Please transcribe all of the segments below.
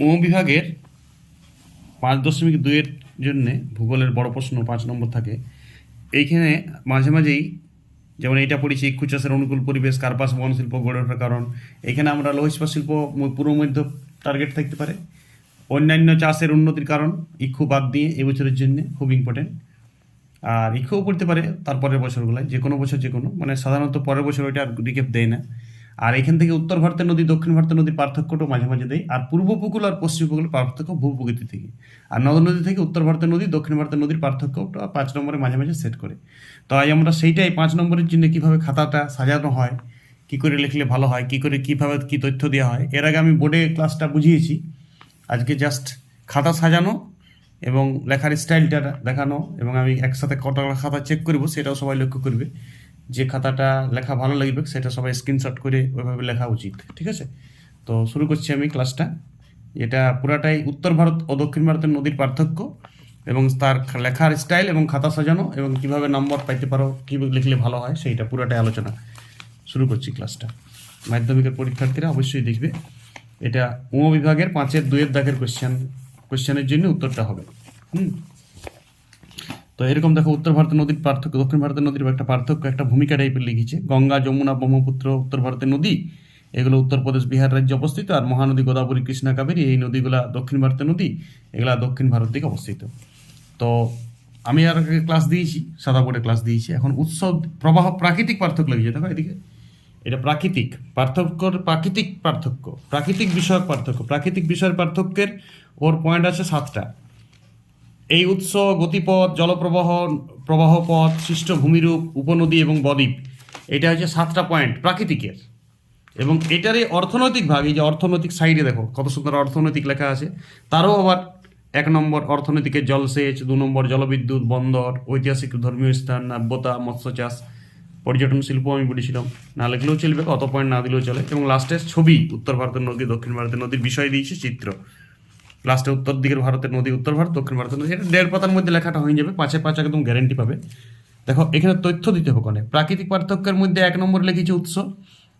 ও বিভাগের পাঁচ দশমিক দুইয়ের জন্যে ভূগোলের বড় প্রশ্ন পাঁচ নম্বর থাকে। এইখানে মাঝে মাঝেই যেমন এটা পড়েছি ইক্ষু চাষের অনুকূল পরিবেশ, কার্পাস বন শিল্প গড়ে ওঠার কারণ। এখানে আমরা লৌহ ইস্পাত শিল্প পূর্ব মধ্য টার্গেট থাকতে পারে। অন্যান্য চাষের উন্নতির কারণ, ইক্ষু বাদ দিয়ে এবছরের জন্য খুব ইম্পর্টেন্ট আর ইক্ষুও পড়তে পারে তারপরের বছরগুলোয় যে কোনো বছর যে কোনো মানে সাধারণত পরের বছর ওইটা আর রিকেপ দেয় না। আর এখান থেকে উত্তর ভারতের নদী, দক্ষিণ ভারতের নদীর পার্থক্যটাও মাঝে মাঝে দেয় আর পূর্ব উপকূল আর পশ্চিম উপকূল পার্থক্য ভূপ্রকৃতি থেকে। আর নদ নদী থেকে উত্তর ভারতের নদী, দক্ষিণ ভারতের নদীর পার্থক্যটা পাঁচ নম্বরে মাঝে মাঝে সেট করে। তো আজ আমরা সেইটাই পাঁচ নম্বরের জন্য কীভাবে খাতাটা সাজানো হয়, কী করে লিখলে ভালো হয়, কী করে কীভাবে কী তথ্য দেওয়া হয়, এর আগে আমি বোর্ডে ক্লাসটা বুঝিয়েছি। আজকে জাস্ট খাতা সাজানো এবং লেখার স্টাইলটা দেখানো এবং আমি একসাথে কটা খাতা চেক করব, সেটাও সবাই লক্ষ্য করবে। যে খাতাটা লেখা ভালো লাগবে, সেটা সবাই স্ক্রিনশট করে ওইভাবে লেখা উচিত, ঠিক আছে? তো শুরু করছি আমি ক্লাসটা এটা পুরাটাই উত্তর ভারত ও দক্ষিণ ভারতের নদীর পার্থক্য এবং তার লেখার স্টাইল এবং খাতা সাজানো এবং কীভাবে নম্বর পাইতে পারো, কী লিখলে ভালো হয়, সেইটা পুরাটাই আলোচনা। শুরু করছি ক্লাসটা মাধ্যমিকের পরীক্ষার্থীরা অবশ্যই দেখবে, এটা উম, বিভাগের পাঁচের দুইয়ের দাগের কোশ্চেন কোশ্চেনের জন্য উত্তরটা হবে। হুম? তো এরকম দেখো উত্তর ভারতের নদীর পার্থক্য, দক্ষিণ ভারতের নদীর একটা পার্থক্য, একটা ভূমিকা টাইপের লিখেছে। গঙ্গা, যমুনা, ব্রহ্মপুত্র, উত্তর ভারতের নদী, এগুলো উত্তরপ্রদেশ, বিহার রাজ্যে অবস্থিত, আর মহানদী গোদাবরী, কৃষ্ণা কাবেরী, এই নদীগুলা দক্ষিণ ভারতের নদী, এগুলা দক্ষিণ ভারত দিকে অবস্থিত। তো আমি আর ক্লাস দিয়েছি, সাদা বোর্ডে ক্লাস দিয়েছি, এখন উৎসব, প্রবাহ প্রাকৃতিক পার্থক্য লেগেছে দেখো এদিকে। এটা প্রাকৃতিক, পার্থক্যর প্রাকৃতিক পার্থক্য, প্রাকৃতিক বিষয়ক পার্থক্য, প্রাকৃতিক বিষয়ের পার্থক্যের ওর পয়েন্ট আছে সাতটা। এই উৎস, গতিপথ, জলপ্রবাহ, প্রবাহ পথ সৃষ্ট ভূমিরূপ উপনদী এবং বদ্বীপ, এটা হচ্ছে সাতটা পয়েন্ট প্রাকৃতিকের। এবং এটারই অর্থনৈতিক ভাগ এই যে অর্থনৈতিক সাইডে দেখো, কত সুন্দর অর্থনৈতিক লেখা আছে, তারও আবার এক নম্বর অর্থনীতিকের জলসেচ, দু নম্বর জলবিদ্যুৎ, বন্দর, ঐতিহাসিক ধর্মীয় স্থান, নাব্যতা, মৎস্য চাষ, পর্যটন শিল্প আমি বলেছিলাম। না লিখলেও চলবে, অত পয়েন্ট না দিলেও চলে। এবং লাস্টে ছবি, উত্তর ভারতের নদী, দক্ষিণ ভারতের নদীর বিষয় দিয়েছে, চিত্র। লাস্টে উত্তর দিকের ভারতের নদী, উত্তর ভারত, দক্ষিণ ভারতের নদী, এটা দেড় পাতার মধ্যে লেখাটা হয়ে যাবে, পাঁচে পাঁচ একদম গ্যারেন্টি পাবে। দেখো, এখানে তথ্য দিতে হবে কোনে? প্রাকৃতিক পার্থক্যের মধ্যে এক নম্বর লিখেছে উৎস।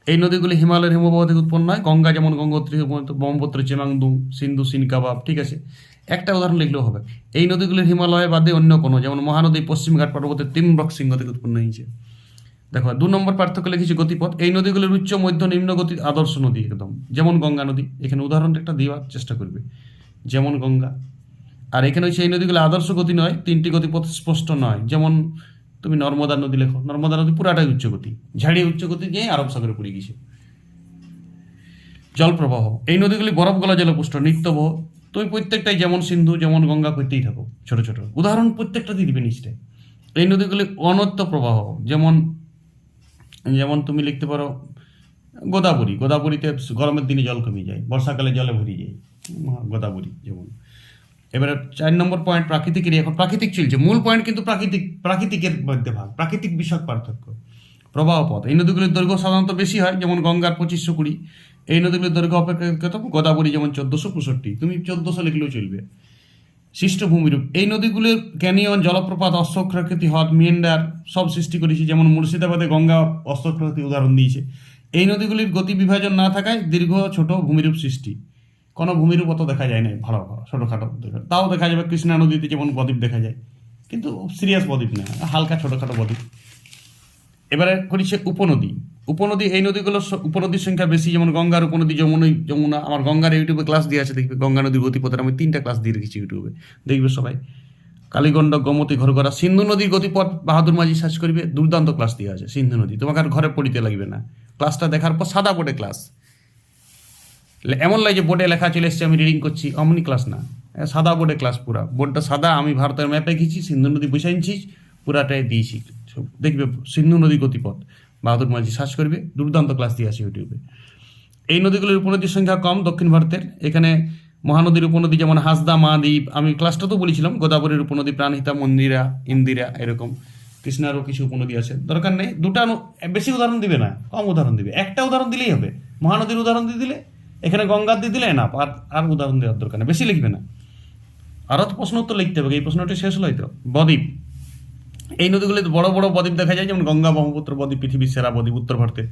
এই নদীগুলি হিমালয়ের হিমবাহ থেকে উৎপন্ন হয়। গঙ্গা যেমন গঙ্গোত্রী ব্রহ্মপুত্র চেমাংদু সিন্ধু সিনকাবাব ঠিক আছে? একটা উদাহরণ লিখলেও হবে। এই নদীগুলির হিমালয় বাদে অন্য কোনো, যেমন মহানদী পশ্চিমঘাট পর্বতের তিনবক সিংহ থেকে উৎপন্ন হয়েছে। দেখো, দু নম্বর পার্থক্য লিখেছি গতিপথ। এই নদীগুলির উচ্চ, মধ্য নিম্ন গতি আদর্শ নদী একদম, যেমন গঙ্গা নদী। এখানে উদাহরণটা একটা দেওয়ার চেষ্টা করবে। যেমন গঙ্গা। আর এখানে এই নদীগুলো আদর্শ গতি নয়, তিনটি গতি গতিপথ স্পষ্ট নয়। যেমন তুমি নর্মদা নদী লেখো, নর্মদা নদী পুরাটাই উচ্চ গতি ঝাড়িয়ে উচ্চ গতি গিয়ে আরব সাগরে পড়ে গেছে জলপ্রবাহ এই নদীগুলি বরফ গলা জলপুষ্ট নিত্যবহ। তুমি প্রত্যেকটাই যেমন সিন্ধু, যেমন গঙ্গা করতেই থাকো, ছোট ছোট। উদাহরণ প্রত্যেকটা দিয়ে দিবে নিচে এই নদীগুলি অনত্য প্রবাহ, যেমন যেমন তুমি লিখতে পারো, গোদাবরী। গোদাবরীতে গরমের দিনে জল কমে যায়, বর্ষাকালে জলে ভরে যায়। গোদাবরী যেমন। এবারে চার নম্বর পয়েন্ট প্রাকৃতিকেরই এখন প্রাকৃতিক চলছে মূল পয়েন্ট কিন্তু প্রাকৃতিক, প্রাকৃতিকের মধ্যে ভাগ, প্রাকৃতিক বিষয়ক পার্থক্য। প্রবাহ পথ, এই নদীগুলির দৈর্ঘ্য সাধারণত বেশি হয়, যেমন গঙ্গার পঁচিশশো কুড়ি। এই নদীগুলির দৈর্ঘ্য অপেক্ষাকৃত গোদাবরী যেমন চোদ্দোশো পঁয়ষট্টি। তুমি চোদ্দোশো লিখলেও চলবে। সৃষ্ট ভূমিরূপ এই নদীগুলির ক্যানিয়ন জলপ্রপাত অশ্বক্ষাকৃতি হ্রদ মিয়েন্ডার সব সৃষ্টি করেছে, যেমন মুর্শিদাবাদে গঙ্গা অশ্বক্ষাকৃতি উদাহরণ দিয়েছে। এই নদীগুলির গতি বিভাজন না থাকায় দীর্ঘ ছোট ভূমিরূপ সৃষ্টি। কোনো ভূমিরূপ অত দেখা যায় না ভালো, ছোটোখাটো তাও দেখা যাবে কৃষ্ণা নদীতে যেমন বদ্বীপ দেখা যায়, কিন্তু সিরিয়াস বদ্বীপ না, হালকা ছোটোখাটো বদ্বীপ এবারে করেছে উপনদী। উপনদী, এই নদীগুলো উপনদীর সংখ্যা বেশি, যেমন গঙ্গার উপনদী যমুনা যমুনা, আমার গঙ্গার ইউটিউবে ক্লাস দিয়ে আছে, দেখবে গঙ্গা নদীর গতিপথের, আমি তিনটা ক্লাস দিয়ে রেখেছি ইউটিউবে। দেখবে সবাই। কালীগণ্ড, গোমতী, ঘরগড়া, সিন্ধু নদীর গতিপথ বাহাদুর মাঝি সার্চ করবে, দুর্দান্ত ক্লাস দিয়ে আছে সিন্ধু নদী। তোমাকে আর ঘরে পড়িতে লাগবে না। ক্লাসটা দেখার পর সাদা বোর্ডে ক্লাস এমন লাগে যে বোর্ডে লেখা চলে এসছে, আমি রিডিং করছি। অমনি ক্লাস না। সাদা বোর্ডে ক্লাস পুরা। বোর্ডটা সাদা, আমি ভারতের ম্যাপে গেছি সিন্ধু নদী বসাইছি পুরাটাই দিয়েছি। দেখবে, সিন্ধু নদী গতিপথ। বাহাদুর মাঝি সার্চ করবে, দুর্দান্ত ক্লাস দিয়ে আছে ইউটিউবে এই নদীগুলির উপনদীর সংখ্যা কম দক্ষিণ ভারতের। এখানে মহানদীর উপনদী যেমন হাসদা, মহাদ্বীপ, আমি ক্লাসটা তো বলেছিলাম, গোদাবরীর উপনদী, প্রাণহিতা, মন্দিরা, ইন্দিরা, এরকম। কৃষ্ণারও কিছু উপনদী আছে। দরকার নেই, দুটা বেশি উদাহরণ দিবে না, কম উদাহরণ দিবে। একটা উদাহরণ দিলেই হবে। মহানদীর উদাহরণ দিয়ে দিলে এখানে গঙ্গার দিয়ে দিলে না, আর আর উদাহরণ দেওয়ার দরকার নেই, বেশি লিখবে না। আরও তো প্রশ্ন উত্তর লিখতে হবে, এই প্রশ্নটি শেষ হলো তো বদ্বীপ। এই নদীগুলিতে বড় বড় বদ্বীপ দেখা যায়, যেমন গঙ্গা, ব্রহ্মপুত্র, বদ্বীপ, পৃথিবীর সেরা বদ্বীপ উত্তর ভারতে।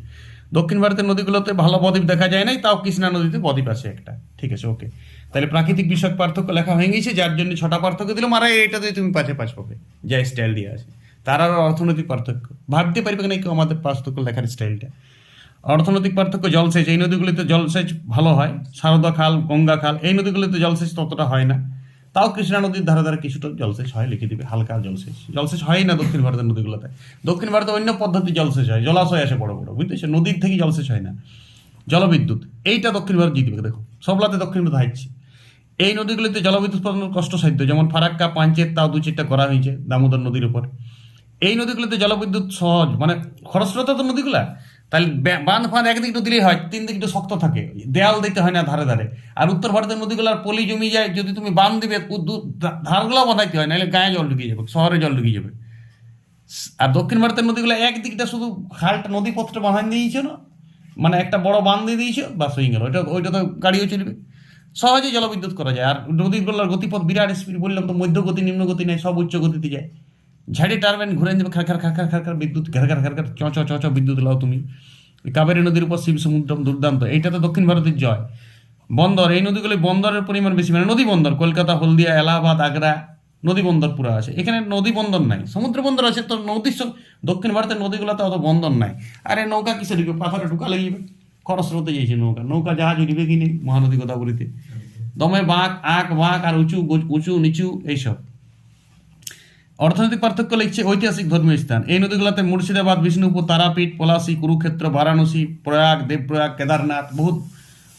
দক্ষিণ ভারতের নদীগুলোতে ভালো বদ্বীপ দেখা যায় নাই, তাও কৃষ্ণা নদীতে বদ্বীপ আছে একটা। ঠিক আছে, ওকে। তাহলে প্রাকৃতিক বিষয়ক পার্থক্য লেখা হয়ে গেছে যার জন্য ছটা পার্থক্য দিলাম, আর এটাতে তুমি পাঁচে পাঁচ পাবে, যা স্টাইল দিয়ে আছে। তার আর অর্থনৈতিক পার্থক্য। ভাবতে পারবে না কেউ আমাদের পার্থক্য লেখার স্টাইলটা অর্থনৈতিক পার্থক্য জলসেচ, এই নদীগুলিতে জলসেচ ভালো হয়। সারদা খাল, গঙ্গা খাল, এই নদীগুলিতে জলসেচ ততটা হয় না। তাও কৃষ্ণা নদীর ধারে ধারে কিছুটা জলসেচ হয়, লিখে দিবে, হালকা জলসেচ। জলসেচ হয় না দক্ষিণ ভারতের নদীগুলোতে। দক্ষিণ ভারতে অন্য পদ্ধতি জলসেচ হয়, জলাশয় আসে বড় বড় বুঝতেছো নদীর থেকে জলসেচ হয় না। জলবিদ্যুৎ, এইটা দক্ষিণ ভারত জিতবে, দেখো। সবলাতে দক্ষিণ ভারত হাইছে এই নদীগুলিতে জলবিদ্যুৎ উৎপাদন কষ্টসাধ্য যেমন ফারাক্কা, পাঞ্চেত, তাও দু চারটা করা হয়েছে দামোদর নদীর উপর। এই নদীগুলিতে জলবিদ্যুৎ সহজ মানে খরস্রোতা তো নদীগুলা তাহলে বাঁধ ফাঁধ একদিক তো দিলেই হয়, তিন দিক একটু শক্ত থাকে। দেয়াল দিতে হয় না ধারে ধারে। আর উত্তর ভারতের নদীগুলার পলি জমি যায়, যদি তুমি বাঁধ দিবে ধারগুলো বাঁধাইতে হয়, নাহলে গায়ে জল ঢুকিয়ে যাবে, শহরে জল ঢুকিয়ে যাবে। আর দক্ষিণ ভারতের নদীগুলো একদিকটা শুধু খালটা নদী পথটা বাঁধান দিয়েছে না মানে একটা বড় বাঁধ দিয়ে দিয়েছে বাস হয়ে গেল। ওইটা ওইটা তো গাড়িও চলবে। সহজে জলবিদ্যুৎ করা যায়। আর নদীগুলোর গতিপথ, বিরাট স্পিড বললাম তো মধ্যগতি নিম্ন গতি নেই, সব উচ্চ গতিতে যায়। ঝাড়ি টারবাইন ঘুরে যাবে খার খার খার খার খার খার বিদ্যুৎ, ঘর ঘর ঘর ঘর, চ চ চ বিদ্যুৎ লাও তুমি। কাবেরী নদীর উপর শিব সমুদ্রম দুর্দান্ত এইটা তো দক্ষিণ ভারতের জয়। বন্দর, এই নদীগুলি বন্দরের পরিমাণ বেশি মানে নদী বন্দর, কলকাতা, হলদিয়া, এলাহাবাদ, আগ্রা, নদী বন্দর পুরো আছে। এখানে নদী বন্দর নাই, সমুদ্র বন্দর আছে, তো সঙ্গে, দক্ষিণ ভারতের নদীগুলোতে অত বন্দর নাই। আরে নৌকা কিসে ঢুকবে পাথরে ঢুকা লেগে যাবে খরস্রোতে যাইছে নৌকা। নৌকা জাহাজ উঠবে কি নেই, মহানদী গোদাবরীতে। দমে বাঁক আঁক বাঁক আর উঁচু উঁচু, নিচু, এইসব। অর্থনৈতিক পার্থক্য লিখছে ঐতিহাসিক ধর্মীয় স্থান। এই নদীগুলোতে মুর্শিদাবাদ, বিষ্ণুপুর, তারাপীঠ, পলাশী, কুরুক্ষেত্র, বারাণসী, প্রয়াগ, দেবপ্রয়াগ, কেদারনাথ, বহুত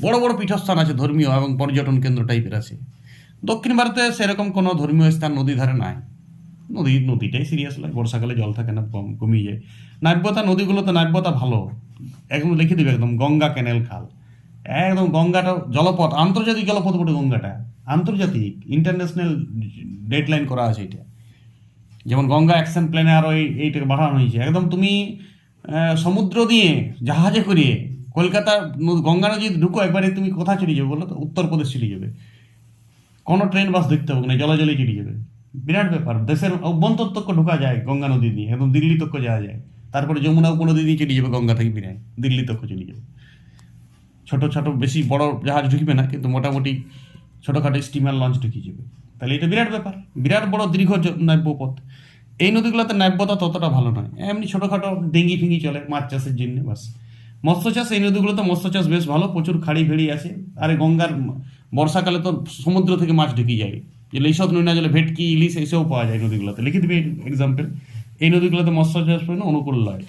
বড় বড় পীঠস্থান আছে ধর্মীয় এবং পর্যটন কেন্দ্র টাইপের আছে। দক্ষিণ ভারতে সেরকম কোনো ধর্মীয় স্থান নদী ধারে নাই। নদী, নদীটাই সিরিয়াস লাগে, বর্ষাকালে জল থাকে না কম কমিয়ে। যায় নাব্যতা নদীগুলোতে নাব্যতা ভালো। একদম লিখে দিবে একদম, গঙ্গা ক্যানেল খাল। একদম গঙ্গাটা জলপথ, আন্তর্জাতিক জলপথ বটে গঙ্গাটা। আন্তর্জাতিক ইন্টারন্যাশনাল ডেডলাইন করা আছে এটা। যেমন গঙ্গা অ্যাকশন প্ল্যানে আরও এই, এইটাকে বাড়ানো হয়েছে। একদম তুমি সমুদ্র দিয়ে জাহাজে করিয়ে কলকাতা গঙ্গা নদী ঢুকো, একবারে তুমি কোথায় চলে যাবে বলো তো? উত্তরপ্রদেশ চলে যাবে। কোনো ট্রেন বাস দেখতে হবে না জলে জলে চলে যাবে। বিরাট ব্যাপার। দেশের অভ্যন্তর তক্ক ঢোকা যায় গঙ্গা নদী দিয়ে, একদম দিল্লি তক্ক যাওয়া যায়। তারপরে যমুনা উপনদী দিয়ে চলে যাবে গঙ্গা থেকে বিরায় দিল্লি তক্ক চলে যাবে। ছোটো ছোটো, বেশি বড় জাহাজ ঢুকবে না, কিন্তু মোটামুটি ছোটোখাটো স্টিমার লঞ্চ ঢুকিয়ে যাবে। তাহলে এটা বিরাট ব্যাপার। বিরাট বড় দীর্ঘ জ- নাব্য পথ এই নদীগুলোতে নাব্যতা ততটা ভালো নয়। এমনি ছোটোখাটো ডেঙ্গি ফিঙ্গি চলে মাছ চাষের জন্য, বাস। মৎস্য চাষ, এই নদীগুলোতে মৎস্য চাষ বেশ ভালো। প্রচুর খাড়ি ভেড়ি আছে। আর গঙ্গার বর্ষাকালে তো সমুদ্র থেকে মাছ ঢুকিয়ে যায় যে এইসব নৈনা জলে ভেটকি, ইলিশ এইসব পাওয়া যায় নদীগুলোতে। লিখে দিবে এক্সাম্পল এই নদীগুলোতে মৎস্য চাষ জন্য অনুকূল নয়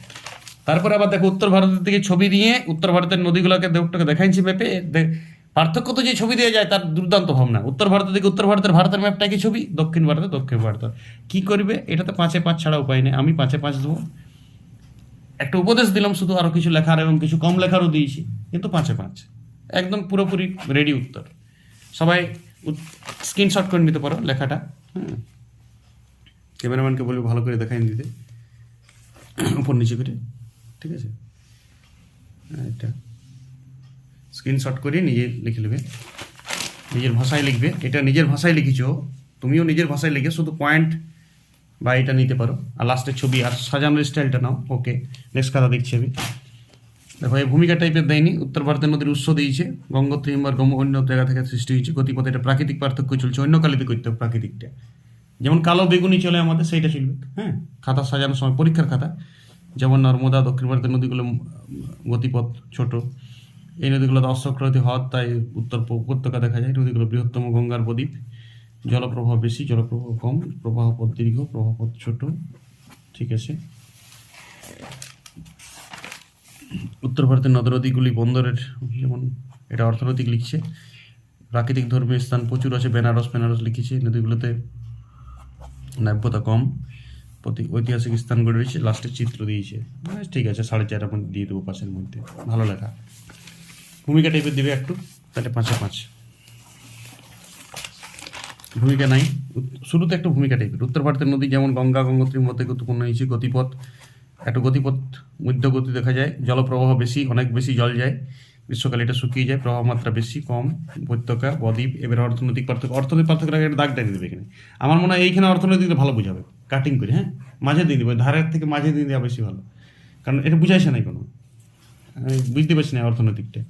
তারপরে আবার দেখো উত্তর ভারতের দিকে ছবি দিয়ে উত্তর ভারতের নদীগুলোকে দেখাইছি ম্যাপে দে- পার্থক্য তো যে ছবি দেওয়া যায়, তার দুর্দান্ত ভাবনা। উত্তর ভারতের দিকে, উত্তর ভারতের ভারতের ম্যাপটা কি ছবি, দক্ষিণ ভারতে দক্ষিণ ভারত কি করবে? এটা তো পাঁচে পাঁচ ছাড়া উপায় নেই। আমি পাঁচে পাঁচ দেবো। একটা উপদেশ দিলাম, শুধু আরও কিছু লেখার এবং কিছু কম লেখারও দিয়েছি, কিন্তু পাঁচে পাঁচ। একদম পুরোপুরি রেডি উত্তর। সবাই স্ক্রিনশট করে নিতে পারো লেখাটা। হ্যাঁ। ক্যামেরাম্যানকে বলব, ভালো করে দেখাই দিতে। উপর নিচে করে। ঠিক আছে? এটা স্ক্রিনশট করে নিজে লিখে নেবে। নিজের ভাষায় লিখবে। এটা নিজের ভাষায় লিখেছো, তুমিও নিজের ভাষায় লিখে শুধু পয়েন্ট বা এটা নিতে পারো। আর লাস্টের ছবি, আর সাজানোর স্টাইলটা নাও। ওকে নেক্সট কথা দেখছি আমি। দেখো, এই ভূমিকা টাইপের দেয়নি। উত্তর ভারতের নদীর উৎস দিয়েছে। গঙ্গোত্রী কিংবা গম অন্য জায়গা থেকে সৃষ্টি হয়েছে। গতিপথে এটা প্রাকৃতিক পার্থক্য চলছে। অন্য কালিতে করতে হবে প্রাকৃতিকটা। যেমন কালো বেগুনি চলে আমাদের, সেইটা চলবে। হ্যাঁ খাতা সাজানোর সময়, পরীক্ষার খাতা। যেমন নর্মদা দক্ষিণ ভারতের নদীগুলো গতিপথ ছোট। এই নদীগুলোতে অশ্বক্রান্তি হ্রদ, তাই উত্তর উপত্যকা দেখা যায়। নদীগুলো বৃহত্তম গঙ্গার বদ্বীপ জলপ্রবাহ বেশি, জলপ্রবাহ কম প্রবাহ পথ দীর্ঘ প্রবাহ পথ ছোট। ঠিক আছে? উত্তর ভারতের নদ নদীগুলি বন্দরের, যেমন এটা অর্থনৈতিক লিখছে। প্রাকৃতিক ধর্মীয় স্থান প্রচুর আছে। বেনারস বেনারস লিখেছে নদীগুলোতে নাব্যতা কম। প্রতি ঐতিহাসিক স্থানগুলো রয়েছে। লাস্টে চিত্র দিয়েছে। ঠিক আছে, সাড়ে চার মধ্যে দিয়ে দেবো পাশের মধ্যে। ভালো লেখা। ভূমিকা টাইপের দেবে একটু, তাহলে পাঁচে পাঁচ। ভূমিকা নাই। শুরুতে একটু ভূমিকা টাইপের উত্তর ভারতের নদী যেমন গঙ্গা গঙ্গোত্রীর মধ্যে গুরুত্বপূর্ণ হয়েছে গতিপথ। একটু গতিপথ মধ্য গতি দেখা যায়। জলপ্রবাহ বেশি, অনেক বেশি জল যায়। গ্রীষ্মকালে এটা শুকিয়ে যায়, প্রবাহ মাত্রা বেশি, কম। উপত্যকা, বদ্বীপ, এবার অর্থনৈতিক পার্থক্য অর্থনৈতিক পার্থক্য একটা দাগটা দিয়ে দেবে এখানে। আমার মনে হয় এইখানে অর্থনৈতিক ভালো বোঝাবে। কাটিং করে হ্যাঁ? মাঝে দিয়ে দেবে, ধারের থেকে মাঝে দিয়ে দেওয়া বেশি ভালো। কারণ এটা বুঝাইছে নাই কোনো বুঝতে পারছি না অর্থনৈতিকটা।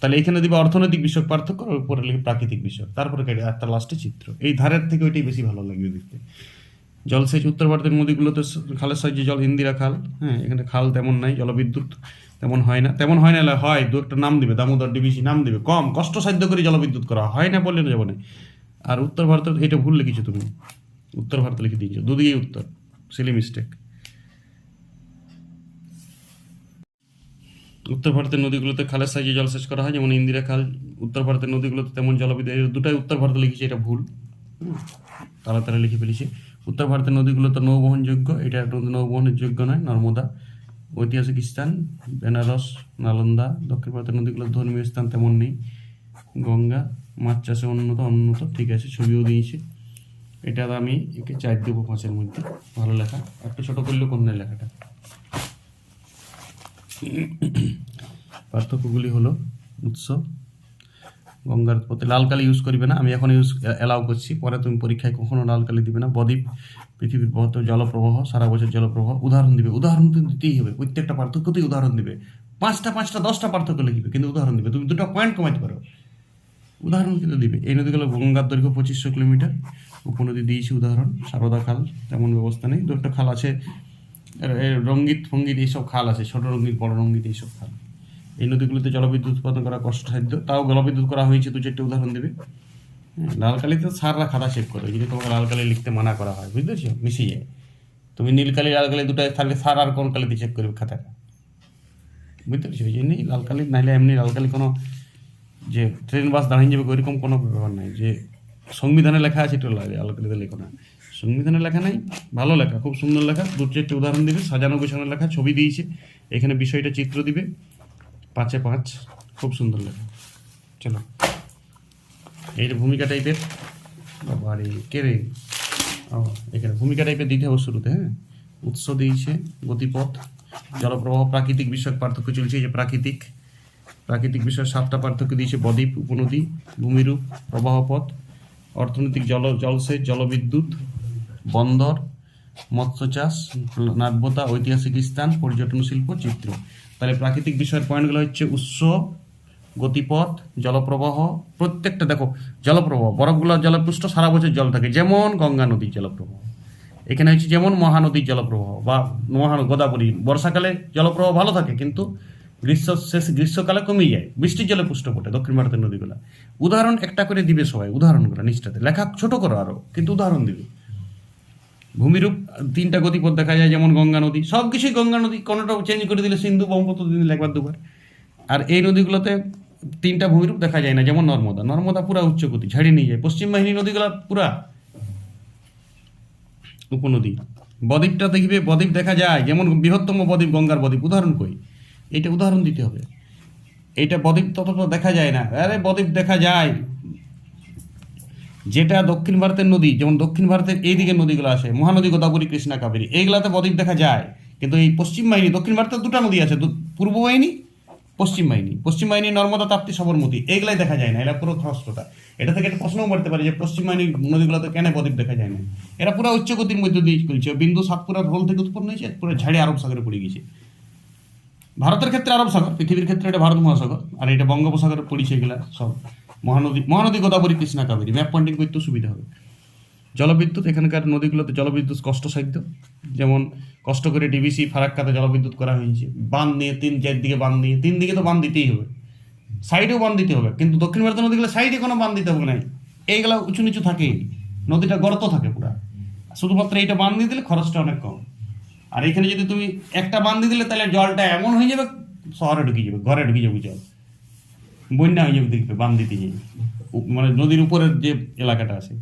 তাহলে এখানে দিবে অর্থনৈতিক বিষয়ক পার্থক্য আর উপরে লিখে প্রাকৃতিক বিষয় তারপরে কেটে তার লাস্টে চিত্র। এই ধারের থেকে ওইটাই বেশি ভালো লাগবে দেখতে জলসেচ উত্তর ভারতের নদীগুলোতে খালের সাহায্যে জল ইন্দিরা খাল। হ্যাঁ এখানে খাল তেমন নাই, জলবিদ্যুৎ তেমন হয় না। তেমন হয় না হয়, দু একটা নাম দিবে, দামোদর ডিবিসি নাম দিবে, কম কষ্ট সাধ্য করে জলবিদ্যুৎ করা হয়। না বললে যাব না। আর উত্তর ভারতের এটা ভুল লিখেছো তুমি উত্তর ভারতে লিখে দিয়েছ। দুদিকেই উত্তর। সিলি মিস্টেক উত্তর ভারতের নদীগুলোতে খালের সাহায্যে জলসেচ করা হয়, যেমন ইন্দিরা খাল, উত্তর ভারতের নদীগুলোতে তেমন জলবিদ্যুৎ দুটাই উত্তর ভারতে লিখেছে, এটা ভুল। তাড়াতাড়ি লিখে ফেলেছি। উত্তর ভারতের নদীগুলো তো নৌবহনযোগ্য, এটা নৌবহনের যোগ্য নয়, নর্মদা। ঐতিহাসিক স্থান, বেনারস, নালন্দা। দক্ষিণ ভারতের নদীগুলোর ধর্মীয় স্থান তেমন নেই। গঙ্গা, মাছ চাষে উন্নত উন্নত ঠিক আছে, ছবিও দিয়েছে। এটা আমি একে চার দেবো পাঁচের মধ্যে, ভালো লেখা। একটু ছোটো করলেও কম নেই লেখাটা। পার্থক্যগুলি হলো উৎস, গঙ্গার পথে লাল কালি ইউজ করবে না। আমি এখন ইউজ অ্যালাউ করছি। পরে তুমি পরীক্ষায় কখনো লাল কালি দিবে না। বদ্বীপ, পৃথিবীর বহত জলপ্রবাহ, সারা বছর জলপ্রবাহ, উদাহরণ দিবে। উদাহরণ তো দিতেই হবে। প্রত্যেকটা পার্থক্যতেই উদাহরণ দিবে। পাঁচটা পাঁচটা, দশটা পার্থক্য লিখবে, কিন্তু উদাহরণ দিবে। তুমি দুটো পয়েন্ট কমাতে পারো। উদাহরণ কিন্তু দিবে। এই নদীগুলো গঙ্গার দৈর্ঘ্য পঁচিশশো কিলোমিটার। উপনদী দিয়েছি উদাহরণ। সারদা খাল, তেমন ব্যবস্থা নেই। দু একটা খাল আছে রঙ্গিত ফঙ্গিত এইসব খাল আছে ছোট রঙ্গিত বড় রঙ্গিত এইসব খাল। এই নদীগুলোতে জলবিদ্যুৎ উৎপাদন করা কষ্টসাধ্য। তাও জলবিদ্যুৎ করা হয়েছে দু চারটে উদাহরণ দেবে। হ্যাঁ, লাল কালিতে সাররা খাতা চেক করে যদি তোমাকে লাল কালি লিখতে মানা করা হয় বুঝতেছো মিশে যায় তুমি নীল কালি লাল কালি দুটাই থাকলে সার আর কোন কালিতে চেক করবে খাতাটা। বুঝতে পারছি? ওই জন্যই লাল কালি নাহলে এমনি লালকালি কোনো যে ট্রেন বাস দাঁড়িয়ে যাবে ওইরকম কোনো ব্যাপার নাই। যে সংবিধানে লেখা আছে এটা লাগে লাল কালিতে লেখো না। সংবিধানে লেখা নাই, ভালো লেখা, খুব সুন্দর লেখা। দু চারটে উদাহরণ দিবে, সাজানো গোছানো লেখা, ছবি দিয়েছে। এখানে বিষয়টা চিত্র দিবে। পাঁচে পাঁচ, খুব সুন্দর লেখা। চলো। এই যে ভূমিকা টাইপের বাবারে, কে রে? ও, এখানে ভূমিকা টাইপের দিতে হবে শুরুতে হ্যাঁ? উৎস দিয়েছে, গতিপথ, জলপ্রবাহ, প্রাকৃতিক বিষয়ক পার্থক্য চলছে, এই যে প্রাকৃতিক। প্রাকৃতিক বিষয়ে সাতটা পার্থক্য দিয়েছে, বদ্বীপ, উপনদী, ভূমিরূপ, প্রবাহপথ, অর্থনৈতিক জল, জলসেচ, জলবিদ্যুৎ বন্দর, মৎস্য চাষ, নাট্যতা, ঐতিহাসিক স্থান, পর্যটন শিল্প, চিত্র। তাহলে প্রাকৃতিক বিষয়ের পয়েন্টগুলো হচ্ছে উৎস, গতিপথ, জলপ্রবাহ, প্রত্যেকটা দেখো, জলপ্রবাহ, বরফগুলো জলপুষ্ট সারা বছর জল থাকে, যেমন গঙ্গা নদীর জলপ্রবাহ। এখানে হচ্ছে যেমন মহানদীর জলপ্রবাহ বা মহান গোদাবরী, বর্ষাকালে জলপ্রবাহ ভালো থাকে, কিন্তু গ্রীষ্ম, শেষ গ্রীষ্মকালে কমে যায়, বৃষ্টির জলে পুষ্ট ফোটে দক্ষিণ ভারতের নদীগুলো। উদাহরণ একটা করে দিবে সবাই, উদাহরণগুলো নিচটাতে লেখা ছোট করো আরও, কিন্তু উদাহরণ দিবে। ভূমিরূপ, তিনটা গতিপথ দেখা যায়, যেমন গঙ্গা নদী। সব কিছুই গঙ্গা নদী। কোনোটা চেঞ্জ করে দিলে সিন্ধু, ব্রহ্মপুত্র দিলে একবার দুবার। আর এই নদীগুলোতে তিনটা ভূমিরূপ দেখা যায় না, যেমন নর্মদা। নর্মদা পুরা উচ্চগতি ঝাড়িয়ে নিয়ে যায়। পশ্চিম বাহিনী নদীগুলো পুরা উপনদী। বদ্বীপটা দেখবে, বদ্বীপ দেখা যায়। যেমন বৃহত্তম বদ্বীপ, গঙ্গার বদ্বীপ। উদাহরণ কই? এটা উদাহরণ দিতে হবে। এইটা বদ্বীপ ততটা দেখা যায় না। আরে বদ্বীপ দেখা যায়। যেটা দক্ষিণ ভারতের নদী, যেমন দক্ষিণ ভারতের এই দিকে নদীগুলো আসে মহানদী গোদাবরী, কৃষ্ণা কাবেরী, এইগুলাতে বদ্বীপ দেখা যায়। কিন্তু এই পশ্চিম বাহিনী, দক্ষিণ ভারতের দুটো নদী আছে পূর্ব বাহিনী, পশ্চিম বাহিনী। পশ্চিম বাহিনী নর্মদা, তাপ্তি, সবরমতী, এইগুলাই দেখা যায় না, এরা পুরো খরস্রোতা এটা থেকে একটা প্রশ্নও করতে পারে যে পশ্চিম বাহিনীর নদীগুলোতে কেন বদ্বীপ দেখা যায় না। এরা পুরো উচ্চগতির মধ্যে দিয়ে চলছে। বিন্দু সাতপুরার রোল থেকে উৎপন্ন হয়েছে, পুরো ঝাড়ে আরব সাগরে পড়ে গেছে ভারতের ক্ষেত্রে আরব সাগর, পৃথিবীর ক্ষেত্রে এটা ভারত মহাসাগর, আর এটা বঙ্গোপসাগরে পড়েছে এগুলা সব। মহানদী মহানদী গোদাবরী কৃষ্ণা কাবেরী। ম্যাপ পয়েন্টিং করতেও সুবিধা হবে। জলবিদ্যুৎ, এখানকার নদীগুলোতে জলবিদ্যুৎ কষ্টসাধ্য। যেমন কষ্ট করে ডিবিসি ফারাক্কাতে জলবিদ্যুৎ করা হয়েছে। বাঁধ নিয়ে তিন, চারদিকে বাঁধ নিয়ে, তিন দিকে তো বাঁধ দিতেই হবে। সাইডেও বাঁধ দিতে হবে। কিন্তু দক্ষিণ ভারতের নদীগুলো সাইডে কোনো বাঁধ দিতে হবে না এইগুলো উঁচু নিচু থাকে নদীটা গর্ত থাকে পুরা। শুধুমাত্র এইটা বাঁধ দিয়ে দিলে খরচটা অনেক কম। আর এখানে যদি তুমি একটা বাঁধ দিয়ে দিলে তাহলে জলটা এমন হয়ে যাবে, শহরে ঢুকে যাবে, ঘরে ঢুকে যাবে জল। বন্যা হয়ে যাবে দেখবে বাঁধ দিতে গিয়ে মানে নদীর উপরের যে এলাকাটা আছে,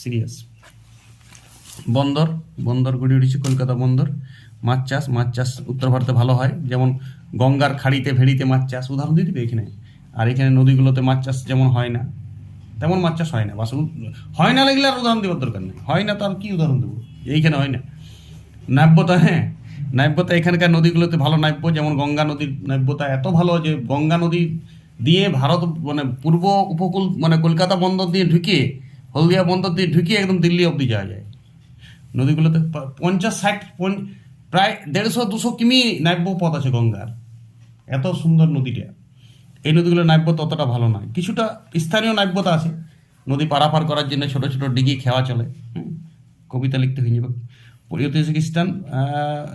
সিরিয়াস। বন্দর বন্দর গড়ে উঠেছে কলকাতা বন্দর। মাছ চাষ মাছ চাষ উত্তর ভারতে ভালো হয়। যেমন গঙ্গার খাড়িতে, ভেড়িতে মাছ চাষ, উদাহরণ দিয়ে দিবে এখানে। আর এখানে নদীগুলোতে মাছ চাষ যেমন হয় না, তেমন মাছ চাষ হয় না। বাস হয় না লাগলে আর উদাহরণ দেওয়ার দরকার নেই। হয় না তো আর কি উদাহরণ দেবো? এইখানে হয় না। নাব্যতা হ্যাঁ নাব্যতা এখানকার নদীগুলোতে ভালো নাব্য। যেমন গঙ্গা নদীর নাব্যতা এত ভালো যে গঙ্গা নদী দিয়ে ভারত মানে পূর্ব উপকূল মানে কলকাতা বন্দর দিয়ে ঢুকিয়ে হলদিয়া বন্দর দিয়ে ঢুকিয়ে একদম দিল্লি অবধি যাওয়া যায়। নদীগুলোতে পঞ্চাশ ষাট প্রায় দেড়শো দুশো কিমি নাব্য পথ আছে গঙ্গার। এত সুন্দর নদীটা। এই নদীগুলোর নাব্য ততটা ভালো নয়। কিছুটা স্থানীয় নাব্যতা আছে। নদী পারাপার করার জন্য ছোট ছোট ডিগি খেওয়া চলে। কবিতা লিখতে হয়ে যাবে ঐতিহাসিক স্থান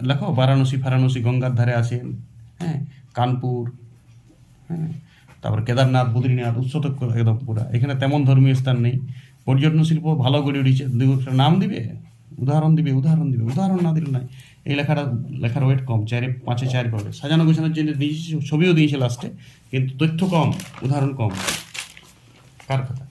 লেখো, বারাণসী, ফারাণসী গঙ্গার ধারে আছে। হ্যাঁ কানপুর। হ্যাঁ তারপর কেদারনাথ, বদ্রীনাথ উচ্চত একদম পুরা। এখানে তেমন ধর্মীয় স্থান নেই। পর্যটন শিল্প ভালো গড়ে উঠেছে। নাম দিবে? উদাহরণ দিবে উদাহরণ দিবে, উদাহরণ না দিলে নাই। এই লেখাটা, লেখার ওয়েট কম, চারে, পাঁচে, চার পাবে সাজানো গোছানোর জন্য দিয়েছে, ছবিও দিয়েছে লাস্টে কিন্তু তথ্য কম, উদাহরণ কম। কার কথা?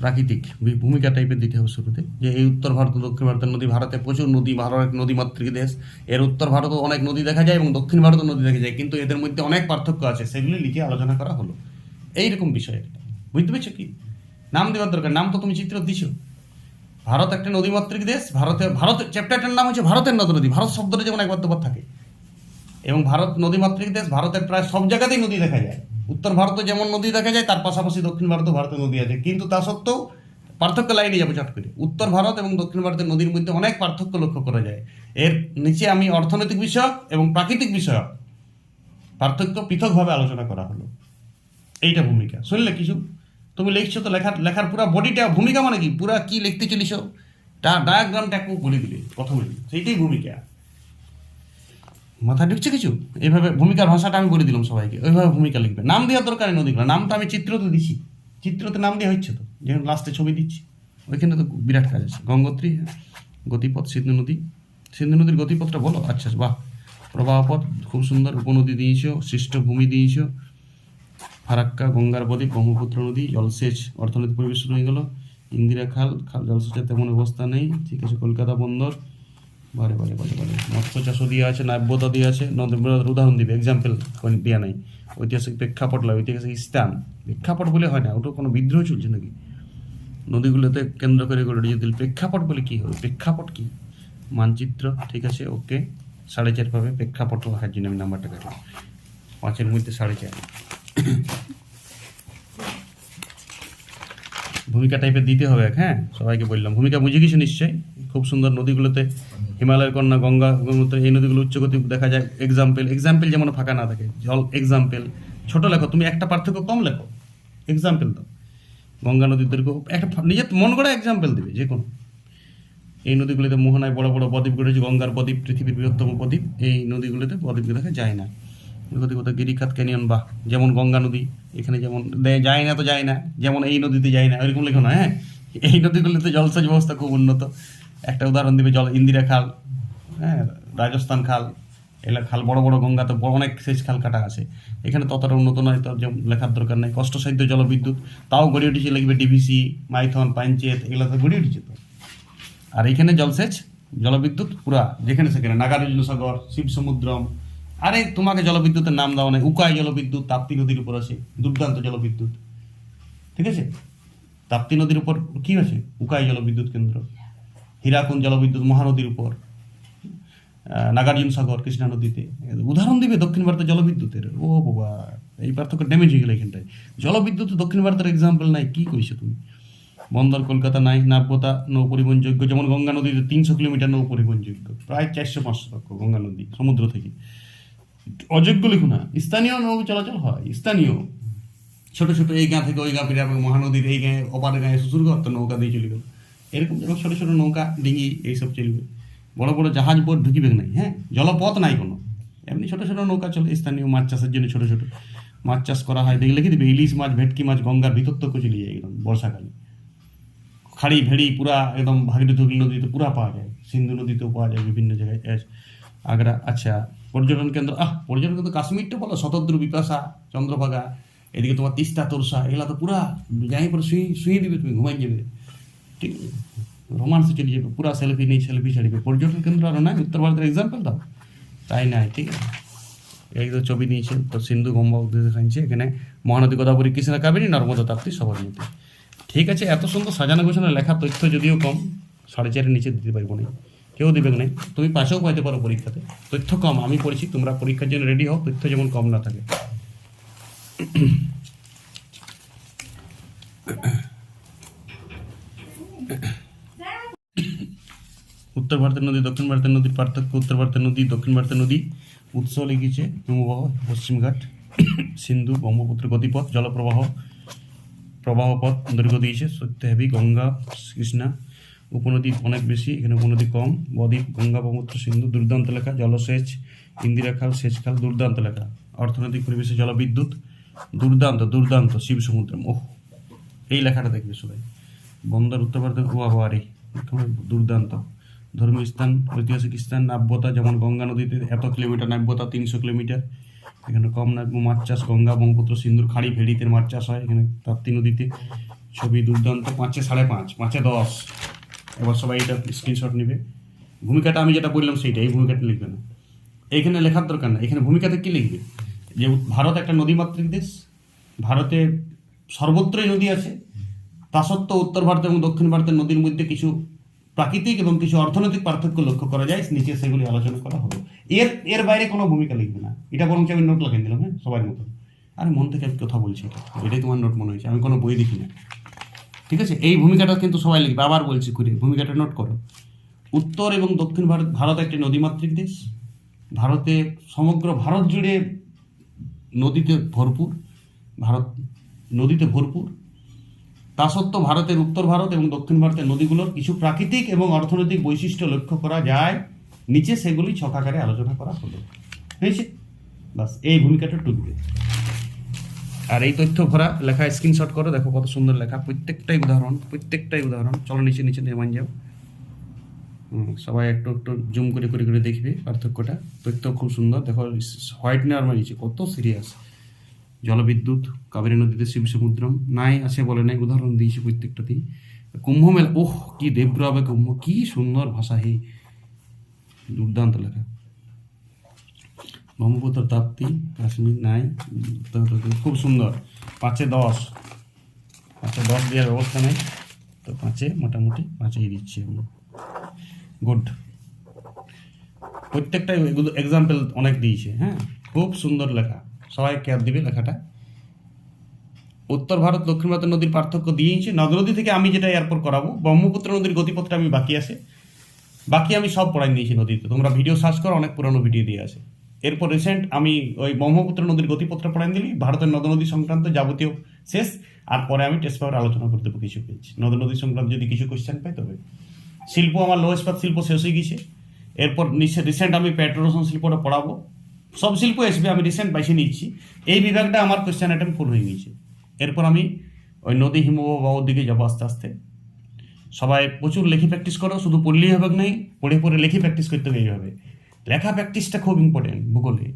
প্রাকৃতিক ভূমিকা টাইপের দিতে হবে শুরুতে। যে এই উত্তর ভারত দক্ষিণ ভারতের নদী, ভারতে প্রচুর নদী, ভারত নদীমাতৃক দেশ। এর উত্তর ভারতেও অনেক নদী দেখা যায় এবং দক্ষিণ ভারতেও নদী দেখা যায়, কিন্তু এদের মধ্যে অনেক পার্থক্য আছে, সেগুলি লিখে আলোচনা করা হলো। এইরকম বিষয় একটা। বুঝতে পেরেছ কি? নাম দেওয়ার দরকার, নাম তো তুমি চিত্র দিছো। ভারত একটা নদীমাতৃক দেশ, ভারতে, ভারত চ্যাপ্টারটার নাম হচ্ছে ভারতের নদ নদী, ভারত শব্দটা যেমন একবার থাকে। এবং ভারত নদীমাতৃক দেশ, ভারতের প্রায় সব জায়গাতেই নদী দেখা যায়। উত্তর ভারতে যেমন নদী দেখা যায়, তার পাশাপাশি দক্ষিণ ভারতে নদী আছে। কিন্তু তা সত্ত্বেও পার্থক্য লাইনে যাব চট করে। উত্তর ভারত এবং দক্ষিণ ভারতের নদীর মধ্যে অনেক পার্থক্য লক্ষ্য করা যায়। এর নিচে আমি অর্থনৈতিক বিষয়ক এবং প্রাকৃতিক বিষয়ক পার্থক্য পৃথকভাবে আলোচনা করা হলো। এইটা ভূমিকা। শুনলে কিছু? তুমি লিখছো তো লেখার লেখার পুরা বডিটা, ভূমিকা মানে কি? পুরা কি লিখতে চলিস ডায়াগ্রামটা একটু বলে দিলে প্রথমে সেইটাই ভূমিকা। মাথা ঢুকছে কিছু? এইভাবে ভূমিকার ভাষাটা আমি বলে দিলাম সবাইকে। ওইভাবে ভূমিকা লিখবে। নাম দেওয়ার দরকার নেই নদীগুলো নামটা আমি চিত্র তো দিচ্ছি চিত্রতে নাম দেওয়া হচ্ছে তো। যেমন লাস্টে ছবি দিচ্ছি। ওইখানে তো বিরাট কাজ আছে। গঙ্গোত্রী হ্যাঁ। গতিপথ, সিন্ধু নদী। সিন্ধু নদীর গতিপথটা বলো? আচ্ছা বাহ। প্রবাহপথ খুব সুন্দর। উপনদী দিয়েছ সৃষ্ট ভূমি দিয়েছ। ফারাক্কা, গঙ্গার বদ্বীপ ব্রহ্মপুত্র নদী, জলসেচ, অর্থনৈতিক পরিবেশ হয়ে গেল। ইন্দিরা খাল খাল, জলসেচের তেমন অবস্থা নেই। ঠিক আছে, কলকাতা বন্দর। বারে বারে বারে বারে মৎস্য চাষও দিয়ে আছে, নাব্যতা দিয়ে আছে। নদের উদাহরণ দিবে এক্সাম্পল দেওয়া নাই। ঐতিহাসিক প্রেক্ষাপট লাগে ঐতিহাসিক স্থান। প্রেক্ষাপট বলে হয় না, ওটা কোনো বিদ্রোহ চলছে নাকি? নদীগুলোতে কেন্দ্র করে গড়ে দিল প্রেক্ষাপট বলে কি হবে প্রেক্ষাপট কি? মানচিত্র, ঠিক আছে, ওকে। সাড়ে চার পাবে, প্রেক্ষাপট রাখার জন্য আমি নাম্বারটা কাটলাম। পাঁচের মধ্যে সাড়ে চার। ভূমিকা টাইপের দিতে হবে এক হ্যাঁ? সবাইকে বললাম। ভূমিকা বুঝে গেছো নিশ্চয়ই? খুব সুন্দর নদীগুলোতে হিমালয়ের কন্যা, গঙ্গা ব্রহ্মপুত্র এই নদীগুলো উচ্চগতি দেখা যায়। এক্সাম্পল এক্সাম্পল যেমন ফাঁকা না থাকে, জল এক্সাম্পল ছোট লেখো, তুমি একটা পার্থক্য কম লেখো এক্সাম্পল দাও। গঙ্গা নদীর দৈর্ঘ্য, একটা নিজের মন গড়া এক্সাম্পল দেবে, যে কোনো। এই নদীগুলিতে মোহনায় বড় বড় বদ্বীপ গড়েছে, গঙ্গার বদ্বীপ পৃথিবীর বৃহত্তম বদ্বীপ এই নদীগুলিতে বদ্বীপ দেখা যায় না। কোথাও গিরিখাত ক্যানিয়ন বা যেমন গঙ্গা নদী, এখানে যেমন যায় না তো যায় না, যেমন এই নদীতে যায় না, ওইরকম লেখো না হ্যাঁ? এই নদীগুলিতে জলসেচ ব্যবস্থা খুব উন্নত। একটা উদাহরণ দিবে জল, ইন্দিরা খাল হ্যাঁ রাজস্থান খাল, এলা খাল, বড় বড় গঙ্গাতে বড় অনেক সেচ খাল কাটা আছে। এখানে ততটা উন্নত নয়, তো লেখার দরকার নেই। কষ্টসাধ্য জলবিদ্যুৎ, তাও গড়ে উঠেছে, লিখবে ডিভিসি মাইথন পাঞ্চেত এগুলো তো গড়ে উঠেছে তো। আর এখানে জলসেচ জলবিদ্যুৎ পুরা, যেখানে সেখানে, নাগার্জুন সাগর, শিব সমুদ্রম। আরে, তোমাকে জলবিদ্যুতের নাম দেওয়া নেই, উকাই জলবিদ্যুৎ, তাপ্তি নদীর উপর আছে, দুর্দান্ত জলবিদ্যুৎ। ঠিক আছে? তাপ্তি নদীর উপর কি আছে? উকাই জলবিদ্যুৎ কেন্দ্র। হীরাকুন্দ জলবিদ্যুৎ মহানদীর উপর নাগার্জুন সাগর, কৃষ্ণা নদীতে। উদাহরণ দিবে দক্ষিণ ভারতের জলবিদ্যুতের। ও বাবা, এই পার্থক্য ড্যামেজ হয়ে গেল এখানটায়। জলবিদ্যুৎ দক্ষিণ ভারতের এক্সাম্পল নাই, কি কইছো তুমি? বন্দর কলকাতা নাই, নাব্যতা নৌ পরিবহনযোগ্য যেমন গঙ্গা নদীতে তিনশো কিলোমিটার নৌ পরিবহনযোগ্য প্রায় চারশো পাঁচশো লক্ষ গঙ্গা নদী, সমুদ্র থেকে। অযোগ্য লিখুন না, স্থানীয় নৌ চলাচল হয়, স্থানীয়। ছোট ছোট এই গাঁ থেকে ওই গাঁ ফিরে মহানদীর এই গাঁয়ে, ওপারের গাঁয়ে শ্বশুর তো নৌকা দিয়ে চলে গেল। এরকম যেমন ছোটো ছোটো নৌকা ডিঙি এইসব চলবে। বড় বড় জাহাজ বোট ঢুকিবে নাই হ্যাঁ? জলপথ নাই কোনো। এমনি ছোটো ছোটো নৌকা চলে, স্থানীয় মাছ চাষের জন্য ছোটো ছোটো। মাছ চাষ করা হয়, দেখলে লিখে দিবে? ইলিশ মাছ, ভেটকি মাছ, গঙ্গার ভিতর তক চলে যায় একদম বর্ষাকালে। খাড়ি ভেড়ি পুরা একদম ভাগীরথী নদীতে পুরা পাওয়া যায়। সিন্ধু নদীতেও পাওয়া যায় বিভিন্ন জায়গায়। আগ্রা আচ্ছা পর্যটন কেন্দ্র, আহ, পর্যটন কেন্দ্র কাশ্মীরটা বলো শতদ্রু বিপাশা, চন্দ্রভাগা, এদিকে তোমার তিস্তা, তোরসা, এগুলা তো পুরা, যাই পরে শুয়ে শুয়ে দিবে তুমি, ঘুমাই যাবে। রোমান্সে চলে যাবে পুরা সেলফি নেই সেলফি ছাড়িবে। পর্যটন কেন্দ্র আরও নাই, উত্তর ভারতের এক্সাম্পল দাও। তাই নাই, ঠিক আছে? এই তো ছবি নিয়েছে, তো সিন্ধু গঙ্গা দেখাচ্ছে এখানে মহানদী গোদাবরী, কৃষ্ণা কাবেরী, নর্মদা তাপ্তি সবরমতী ঠিক আছে, এত সুন্দর সাজানো গোছানো, লেখা তথ্য যদিও কম, সাড়ে চারের নিচে দিতে পারব না। কেউ দেবে না। তুমি পাশেও পাইতে পারো পরীক্ষাতে। তথ্য কম, আমি পড়েছি, তোমরা পরীক্ষার জন্য রেডি হও, তথ্য যেমন কম না থাকে। উত্তর ভারতের নদী, দক্ষিণ ভারতের নদীর পার্থক্য উত্তর ভারতের নদী, দক্ষিণ ভারতের নদী, উৎস লিখেছে হিমবাহ পশ্চিমঘাট সিন্ধু, ব্রহ্মপুত্র গতিপথ, জলপ্রবাহ, প্রবাহ পথ দৈর্ঘ্য দিয়েছে সত্যহাবি গঙ্গা, কৃষ্ণা, উপনদী অনেক বেশি, এখানে উপনদী কম, বদ্বীপ, গঙ্গা, ব্রহ্মপুত্র, সিন্ধু, দুর্দান্ত লেখা, জলসেচ ইন্দিরা খাল সেচ খাল দুর্দান্ত লেখা, অর্থনৈতিক পরিবেশে জলবিদ্যুৎ, দুর্দান্ত দুর্দান্ত শিব সমুদ্রম ওহ, এই লেখাটা দেখবে সবাই। বন্দর উত্তর ভারতের আবহাওয়ারি দুর্দান্ত। ধর্মীয় স্থান, ঐতিহাসিক স্থান, নাব্যতা, যেমন গঙ্গা নদীতে এত কিলোমিটার নাব্যতা, তিনশো কিলোমিটার। এখানে কম নাব্য মাছ চাষ, গঙ্গা ব্রহ্মপুত্র সিন্ধুর খাড়ি ভেড়িতে মাছ চাষ হয় এখানে তাপ্তি নদীতে। ছবি দুর্দান্ত, পাঁচে সাড়ে পাঁচ, পাঁচে দশ। এবার সবাই এটা স্ক্রিনশট নেবে। ভূমিকাটা আমি যেটা বললাম সেইটা এই ভূমিকাটা লিখবে না। এইখানে লেখার দরকার না এখানে ভূমিকাতে কী লিখবে? যে ভারত একটা নদীমাতৃক দেশ ভারতে সর্বত্রই নদী আছে তা সত্ত্বেও উত্তর ভারত এবং দক্ষিণ ভারতের নদীর মধ্যে কিছু প্রাকৃতিক এবং কিছু অর্থনৈতিক পার্থক্য লক্ষ্য করা যায়, নিচে সেগুলি আলোচনা করা হলো এর এর বাইরে কোনো ভূমিকা লিখবে না। এটা বরং আমি নোট লাগিয়ে দিলাম হ্যাঁ? সবার মতো। আরে মন থেকে আমি কথা বলছি এটা। এটাই তোমার নোট মনে হয়েছে। আমি কোনো বই দেখি না। ঠিক আছে? এই ভূমিকাটা কিন্তু সবাই লিখবে। আবার বলছি করে ভূমিকাটা নোট করো। উত্তর এবং দক্ষিণ ভারত ভারত একটি নদীমাতৃক দেশ। ভারতে সমগ্র ভারত জুড়ে নদীতে ভরপুর। ভারত, নদীতে ভরপুর। তা সত্ত্বেও ভারতের উত্তর ভারত এবং দক্ষিণ ভারতের নদীগুলোর কিছু প্রাকৃতিক এবং অর্থনৈতিক বৈশিষ্ট্য লক্ষ্য করা যায়। নিচে সেগুলি ছকাকারে আলোচনা করা হলো। হয়েছে? বাস, এই ভূমিকাটা টুকবে আর এই তথ্য ভরা লেখা স্ক্রিনশট করো, দেখো কত সুন্দর লেখা। প্রত্যেকটাই উদাহরণ প্রত্যেকটাই উদাহরণ। চলো নিচে নিচে নেমান যাও। সবাই একটু একটু জুম করে করে করে দেখবে পার্থক্যটা। তথ্য খুব সুন্দর। দেখো হোয়াইট নেওয়ার মারিয়েছে কত সিরিয়াস জলবিদ্যুৎ, কাবেরী নদীতে শিব সমুদ্রম নাই আছে বলে নাই, উদাহরণ দিয়েছি প্রত্যেকটাতেই। কুম্ভ মেলা, ওহ, কি দেবগ্রাবে কুম্ভ, কি সুন্দর ভাষা হে। দুর্দান্ত লেখা। ব্রহ্মপুত্র তাপ্তি, কাশ্মীর নাই খুব সুন্দর। পাঁচে দশ। পাঁচে দশ দেওয়ার ব্যবস্থা নেই, তো পাঁচে মোটামুটি পাঁচেই দিচ্ছি আমি গুড। প্রত্যেকটা এক্সাম্পল অনেক দিয়েছে হ্যাঁ? খুব সুন্দর লেখা। সবাই কেয়ার দিবে লেখাটা। উত্তর ভারত, দক্ষিণ ভারতের নদীর পার্থক্য দিয়েছে নদী থেকে আমি যেটা এরপর করাবো, ব্রহ্মপুত্র নদীর গতিপথটা আমি বাকি আছে। বাকি আমি সব পড়াই নিয়েছি নদীতে। তোমরা ভিডিও সার্চ করো, অনেক পুরনো ভিডিও দিয়ে আছে। এরপর রিসেন্ট আমি ওই ব্রহ্মপুত্র নদীর গতিপত্র পড়াই দিলি ভারতের নদ নদী সংক্রান্ত যাবতীয় শেষ। আর পরে আমি টেস্ট পেপার আলোচনা করে দেবো কিছু পেয়েছি নদ নদী সংক্রান্ত যদি কিছু কোয়েশ্চেন পাই তবে। শিল্প, আমার লো ইস্পাত শিল্প শেষ হয়ে গেছে এরপর নিচে রিসেন্ট আমি পেট্রোরসন শিল্পটা পড়াবো। সব শিল্প আসবে আমি রিসেন্ট বাইসে নিচ্ছি এই বিভাগটা আমার কোয়েশ্চেন আইটেম ফুল হয়ে গেছে এরপর আমি ওই নদী হিমবাহর দিকে যাব আস্তে আস্তে। সবাই প্রচুর লেখি প্র্যাকটিস করো, শুধু পড়লেই হবে নাই, পড়ে পড়ে লেখি প্র্যাকটিস করতে হবে এইভাবে। লেখা প্র্যাকটিসটা খুব ইম্পর্টেন্ট ভূগোলে।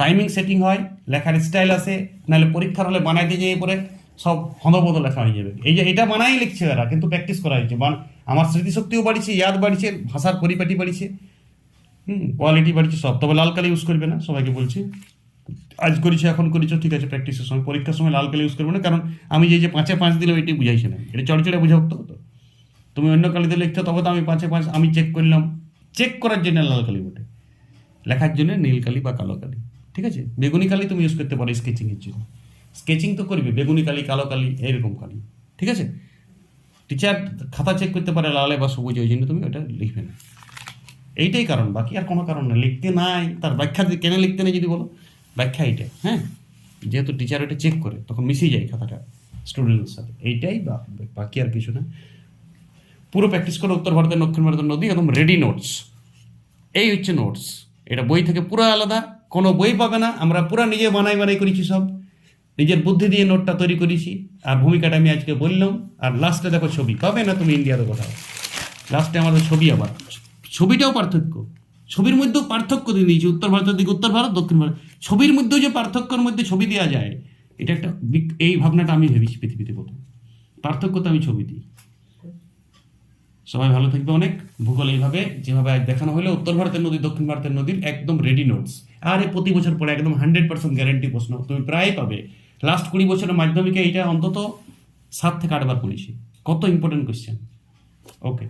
টাইমিং সেটিং হয়, লেখার স্টাইল আছে, নাহলে পরীক্ষার হলে বানাইতে যেয়ে পরে সব হন্দবদ লেখা হয়ে যাবে। এই যে এটা বানাই লিখছে এরা, কিন্তু প্র্যাকটিস করা হয়েছে। আমার স্মৃতিশক্তিও বাড়িছে, ইয়াদ বাড়িছে, ভাষার পরিপাটি বাড়িছে। হুম কোয়ালিটি বাড়িছে সব। তবে লাল কালি ইউজ করবে না, সবাইকে বলছি। আজ করেছ, এখন করেছ, ঠিক আছে প্র্যাকটিসের সময়। পরীক্ষার সময় লাল কালি ইউজ করবে না, কারণ আমি যে যে পাঁচে পাঁচ দিলাম এটি বুঝাইছে না এটা চড়চড়ে বুঝা হতো তো। তুমি অন্য কালিতে লিখতে তবে তো আমি পাঁচে পাঁচ, আমি চেক করলাম। চেক করার জন্য লাল কালি বটে। লেখার জন্য নীল কালি বা কালো কালি, ঠিক আছে? বেগুনি কালি তুমি ইউজ করতে পারো স্কেচিংয়ের জন্য। স্কেচিং তো করবে, বেগুনি কালি, কালো কালি এইরকম কালি, ঠিক আছে? টিচার খাতা চেক করতে পারে লালে বা সবুজ, ওই জন্য তুমি ওটা লিখবে না। এইটাই কারণ, বাকি আর কোনো কারণ না। লিখতে নাই, তার ব্যাখ্যা কেন লিখতে নেই যদি বলো, ব্যাখ্যা এইটাই হ্যাঁ? যেহেতু টিচার এটা চেক করে, তখন মিশিয়ে যায় খাতাটা স্টুডেন্টের সাথে। এইটাই বাকি আর কিছু না। পুরো প্র্যাকটিস করে উত্তর ভারতের, দক্ষিণ ভারতের নদী একদম রেডি নোটস এই হচ্ছে নোটস এটা বই থেকে পুরো আলাদা, কোনো বই পাবে না। আমরা পুরো নিজে বানাই বানাই করেছি সব। নিজের বুদ্ধি দিয়ে নোটটা তৈরি করেছি। আর ভূমিকাটা আমি আজকে বললাম। আর লাস্টে দেখো ছবি। পাবে না তুমি ইন্ডিয়াতে কোথাও? লাস্টে আমাদের ছবি আবার। ছবিটাও পার্থক্য। ছবির মধ্যেও পার্থক্য দিয়ে দিয়েছি। উত্তর ভারতের দিকে উত্তর ভারত, দক্ষিণ ভারত। ছবির মধ্যেও যে পার্থক্যর মধ্যে ছবি দেওয়া যায়, এটা একটা এই ভাবনাটা আমি ভেবেছি পৃথিবীতে প্রথম। পার্থক্য তো আমি ছবি দিই। সবাই ভালো থাকবে অনেক। ভূগোল এইভাবে, যেভাবে আজ দেখানো হলো, উত্তর ভারতের নদী, দক্ষিণ ভারতের নদীর একদম রেডি নোটস আর এ প্রতি বছর পরে একদম হান্ড্রেড পার্সেন্ট গ্যারেন্টি প্রশ্ন। তুমি প্রায় পাবে। লাস্ট কুড়ি বছরের মাধ্যমিকে এইটা অন্তত সাত থেকে আটবার পড়েছি কত ইম্পর্টেন্ট কোয়েশ্চেন ওকে